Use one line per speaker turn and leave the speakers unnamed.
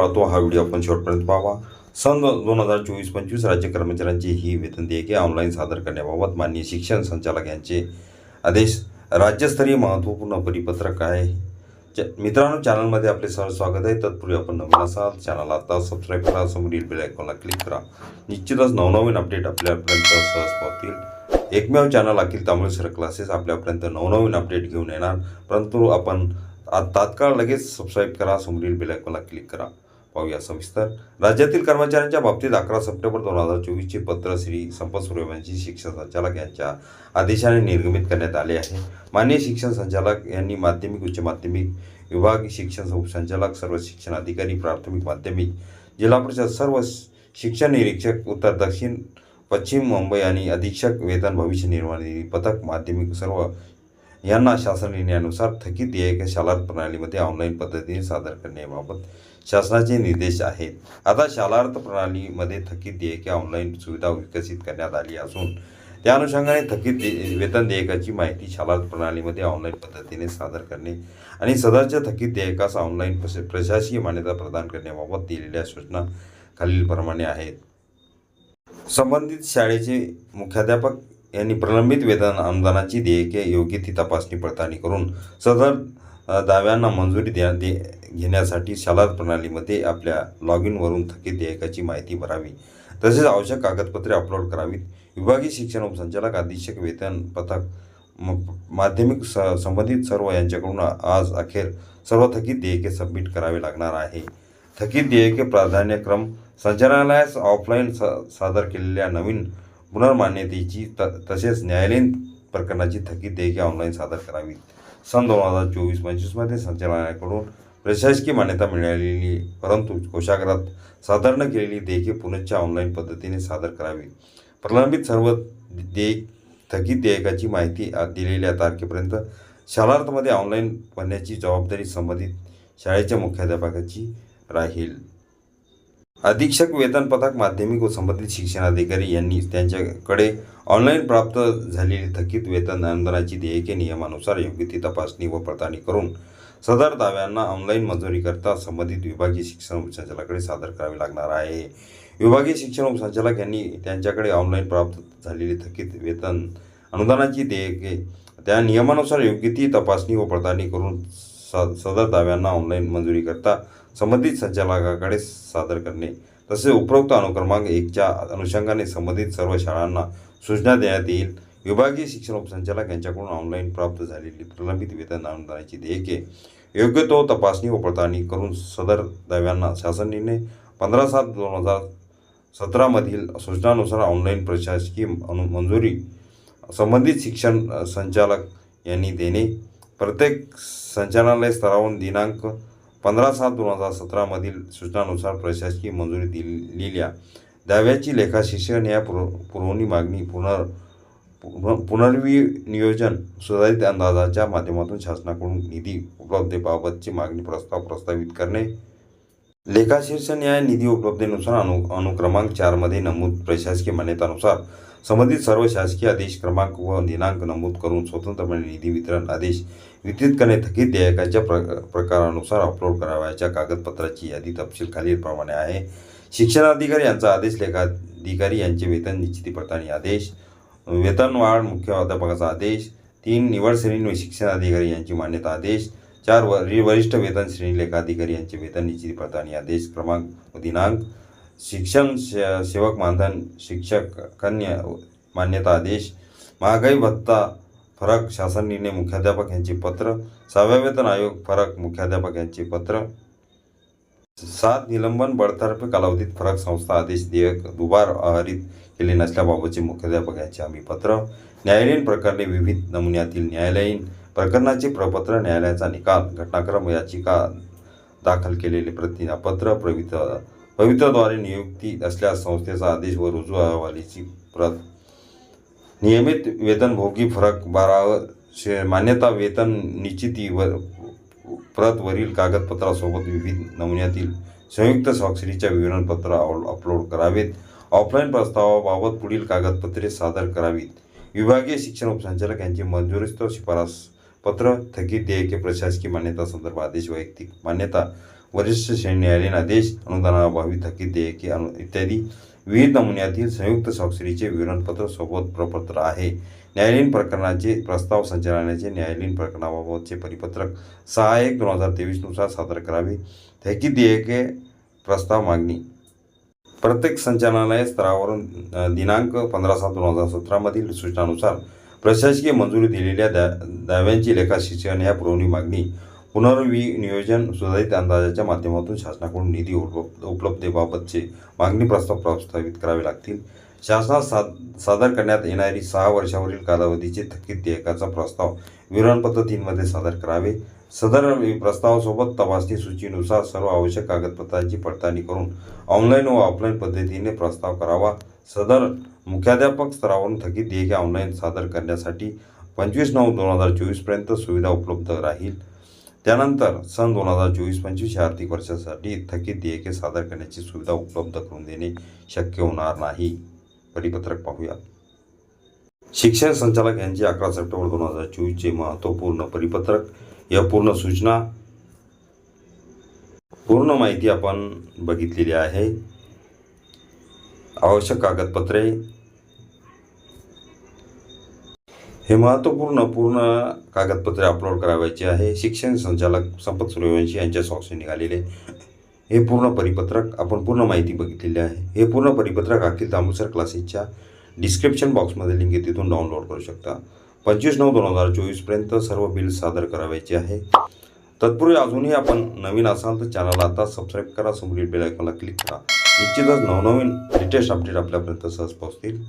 पाहतो हा व्हिडिओ आपण शेवटपर्यंत पाहावा. सन दोन हजार चोवीस पंचवीस राज्य कर्मचाऱ्यांची ही वेतन देयके ऑनलाईन सादर करण्याबाबत माननीय शिक्षण संचालक यांचे आदेश. राज्यस्तरीय महत्त्वपूर्ण परिपत्रक आहे. च मित्रांनो चॅनलमध्ये आपले सहज स्वागत आहे. तत्पूर्वी आपण नवीन असाल चॅनल आता सबस्क्राईब करा. समोरील बेल आयकॉनला क्लिक करा. निश्चितच नवनवीन अपडेट आपल्यापर्यंत सहज पावतील एकमेव channel Akhil Tamil sir classes आपल्यापर्यंत नवनवीन अपडेट घेऊन येणार. परंतु आपण तात्काळ लगेच सबस्क्राईब करा. समोरील बेल आयकॉनला क्लिक करा. पाहूया. सविस्तर. राज्यातील कर्मचाऱ्यांच्या बाबतीत अकरा सप्टेंबर दोन हजार चोवीसचे पत्र श्री संपत सूर्यवंशी शिक्षण संचालक यांच्या आदेशाने निर्गमित करण्यात आले आहे. मान्य शिक्षण संचालक यांनी माध्यमिक उच्च माध्यमिक विभाग शिक्षण उपसंचालक सर्व शिक्षण अधिकारी प्राथमिक माध्यमिक जिल्हा परिषद सर्व शिक्षण निरीक्षक उत्तर दक्षिण पश्चिम मुंबई आणि अधीक्षक वेतन भविष्य निर्वाह निधी पथक माध्यमिक सर्व यांना शासन निर्णयानुसार थकीत देयके शालार प्रणालीमध्ये ऑनलाईन पद्धतीने सादर करण्याबाबत शासनाचे निर्देश आहेत. आता शालार्थ प्रणालीमध्ये थकीत देयके ऑनलाईन सुविधा विकसित करण्यात आली असून त्या अनुषंगाने थकीत दे वेतन देयकाची माहिती शालार्थ प्रणालीमध्ये ऑनलाईन पद्धतीने सादर करणे आणि सदरच्या थकीत देयकास ऑनलाईन प्रश- प्रशासकीय मान्यता प्रदान करण्याबाबत दिलेल्या सूचना खालीलप्रमाणे आहेत. संबंधित शाळेचे मुख्याध्यापक यांनी प्रलंबित वेतन अनुदानाची देयके योग्य ती तपासणी पडताळणी करून सदर दाव्यांना मंजुरी द्या दे घेण्यासाठी शालार प्रणालीमध्ये आपल्या लॉग इनवरून थकीत देयकाची माहिती भरावी. तसेच आवश्यक कागदपत्रे अपलोड करावीत. विभागीय शिक्षण उपसंचालक अधीक्षक वेतन पथक माध्यमिक स संबंधित सर्व यांच्याकडून आज अखेर सर्व थकीत देयके सबमिट करावे लागणार आहे. थकीत देयके प्राधान्यक्रम संचालनालयास ऑफलाईन सा सादर केलेल्या नवीन पुनर्मान्यतेची त तसेच न्यायालयीन प्रकरणाची थकीत देयके ऑनलाईन सादर करावीत. सन दोन हजार चोवीस पंचवीसमध्ये संचालनालयाकडून प्रशासकीय मान्यता मिळालेली परंतु कोशागरात सादर न केलेली देयके पुनश्च ऑनलाईन पद्धतीने सादर करावी. प्रलंबित सर्व देयक थकीत देयकाची माहिती दिलेल्या तारखेपर्यंत शालार्थमध्ये ऑनलाईन भरण्याची जबाबदारी संबंधित शाळेच्या मुख्याध्यापकाची राहील. अधीक्षक वेतन पथक माध्यमिक व संबंधित शिक्षणाधिकारी यांनी त्यांच्याकडे ऑनलाईन प्राप्त झालेली थकीत वेतन अनुदानाची देयके नियमानुसार योग्य ती तपासणी व पडताळणी करून सदर दाव्यांना ऑनलाईन मंजुरीकरता संबंधित विभागीय शिक्षण उपसंचालकाकडे सादर करावे लागणार आहे. विभागीय शिक्षण उपसंचालक यांनी त्यांच्याकडे ऑनलाईन प्राप्त झालेली थकीत वेतन अनुदानाची देयके त्या नियमानुसार योग्य ती तपासणी व पडताळणी करून सदर दाव्यांना ऑनलाईन मंजुरीकरता संबंधित संचालकाकडे सादर करणे तसेच उपरोक्त अनुक्रमांक एकच्या अनुषंगाने संबंधित सर्व शाळांना सूचना देण्यात येईल. विभागीय शिक्षण उपसंचालक यांच्याकडून ऑनलाईन प्राप्त झालेली प्रलंबित वेतन अनुदानाची देयके योग्य तो तपासणी व पडताळणी करून सदर दाव्यांना शासन निर्णय पंधरा सात दोन हजार सतरामधील सूचनानुसार ऑनलाईन प्रशासकीय अनु मंजुरी संबंधित शिक्षण संचालक यांनी देणे. प्रत्येक संचालनालय स्तरावरून दिनांक पंधरा सात दोन हजार सतरामधील सूचनानुसार प्रशासकीय मंजुरी दिलेल्या दाव्याची लेखा शिक्षण या पुर पुरवणी मागणी पुनर् पुन- पुनर्विनियोजन सुधारित अंदाजाच्या माध्यमातून शासनाकडून निधी उपलब्धतेबाबतची मागणी प्रस्ताव प्रस्तावित करणे. लेखाशीर्ष न्याय निधी उपलब्धतेनुसार अनु अनुक्रमांक चारमध्ये नमूद प्रशासकीय मान्यतानुसार संबंधित सर्व शासकीय आदेश क्रमांक व दिनांक नमूद करून स्वतंत्रपणे निधी वितरण आदेश वितरित करणे थकीत देयकाच्या प्र प्रकारानुसार अपलोड करावयाच्या कागदपत्राची यादी तपशील खालीलप्रमाणे आहे. शिक्षणाधिकारी यांचा आदेश लेखाधिकारी यांचे वेतन निश्चिती पडताळणी आदेश वेतनवाढ मुख्याध्यापकाचा आदेश तीन निवड श्रेणी शिक्षणाधिकारी यांची मान्यता आदेश चार वरि वरिष्ठ वेतन श्रेणी लेखाधिकारी यांचे वेतन निश्चित पडताळणी आदेश क्रमांक दिनांक शिक्षण से- सेवक मानधन शिक्षक कन्या मान्यता आदेश महागाई भत्ता फरक शासन निर्णय मुख्याध्यापक यांचे पत्र सहाव्या वेतन आयोग फरक मुख्याध्यापक यांचे पत्र सात निलंबन बडतर्फे कालावधीत फरक संस्था आदेश देयक दुबार आहरित केले नसल्याबाबतचे मुख्याध्यापकांचे आम्ही पत्र. न्यायालयीन प्रकरणे विविध नमुन्यातील न्यायालयीन प्रकरणाचे प्रपत्र न्यायालयाचा निकाल घटनाक्रम याचिका दाखल केलेले प्रतिज्ञापत्र प्रवित पवित्रद्वारे नियुक्ती असल्यास संस्थेचा आदेश व रुजू अहवालीची प्रत. नियमित वेतनभोगी फरक बारा मान्यता वेतन निश्चिती व प्रत वरील कागदपत्रासोबत विविध नमुन्यातील संयुक्त स्वाक्षरीच्या विवरणपत्र अपलोड करावेत. ऑफलाईन प्रस्तावाबाबत पुढील कागदपत्रे सादर करावीत. विभागीय शिक्षण उपसंचालक यांची मंजुरीस्तव शिफारस पत्र थकीत देयके प्रशासकीय मान्यता संदर्भ आदेश वैयक्तिक मान्यता वरिष्ठ श्रेणी न्यायालयीन आदेश अनुदानाअभावी थकीत देयके अनु इत्यादी विविध नमुन्यातील संयुक्त स्वाक्षरीचे विवरणपत्र सोबत प्रपत्र आहे. न्यायालयीन प्रकरणाचे प्रस्ताव संचालनाचे न्यायालयीन प्रकरणाबाबतचे परिपत्रक सहा एक दोन हजार तेवीसनुसार सादर करावे. थकीत देयके प्रस्ताव मागणी. प्रत्येक संचालनालय स्तरावरून दिनांक पंधरा सात दोन हजार सतरामधील सूचनानुसार प्रशासकीय मंजुरी दिलेल्या दा दाव्यांची लेखा शिक्षण या पुरवणी मागणी. पुनर्विनियोजन सुधारित अंदाजाच्या माध्यमातून शासनाकडून निधी उपलब्ध उपलब्धतेबाबतचे मागणी प्रस्ताव प्रस्तावित करावे लागतील. शासनात सा सादर करण्यात येणारी सहा वर्षावरील कालावधीचे थकीत देयकाचा प्रस्ताव विवरण पद्धतींमध्ये सादर करावे. सदर प्रस्तावासोबत तपासणी सूचीनुसार सर्व आवश्यक कागदपत्रांची पडताळणी करून ऑनलाईन व ऑफलाईन पद्धतीने प्रस्ताव करावा. सदर मुख्याध्यापक स्तरावरून थकीत देयके ऑनलाईन सादर करण्यासाठी पंचवीस नऊ दोन हजार चोवीसपर्यंत सुविधा उपलब्ध राहील. त्यानंतर सन दोन हजार चोवीस पंचवीस या आर्थिक वर्षासाठी थकीत देयके सादर करण्याची सुविधा उपलब्ध करून देणे शक्य होणार नाही. परिपत्रक पाहूया शिक्षण संचालक यांचे अकरा सप्टेंबर दोन हजार चोवीसचे महत्त्वपूर्ण परिपत्रक. या पूर्ण सूचना पूर्ण माहिती आपण बघितलेली आहे. आवश्यक कागदपत्रे हे महत्त्वपूर्ण पूर्ण कागदपत्रे अपलोड करावायचे आहे. शिक्षण संचालक संपत सूर्यवंशी यांच्या सॉक्सने निघालेले. हे पूर्ण परिपत्रक आपण पूर्ण माहिती बघितलेली आहे. हे पूर्ण परिपत्रक अखिल तांबुसर क्लासेसच्या डिस्क्रिप्शन बॉक्समध्ये लिंक आहे. तिथून डाउनलोड करू शकता. पंचवीस नऊ दोन हजार चोवीसपर्यंत सर्व बिल सादर करावायचे आहे. तत्पूर्वी अजूनही आपण नवीन असाल तर चॅनलला आता सबस्क्राईब करा. समोरील बेल आयकॉनला क्लिक करा. निश्चितच नवनवीन लेटेस्ट अपडेट आपल्यापर्यंत सहज पोहोचतील.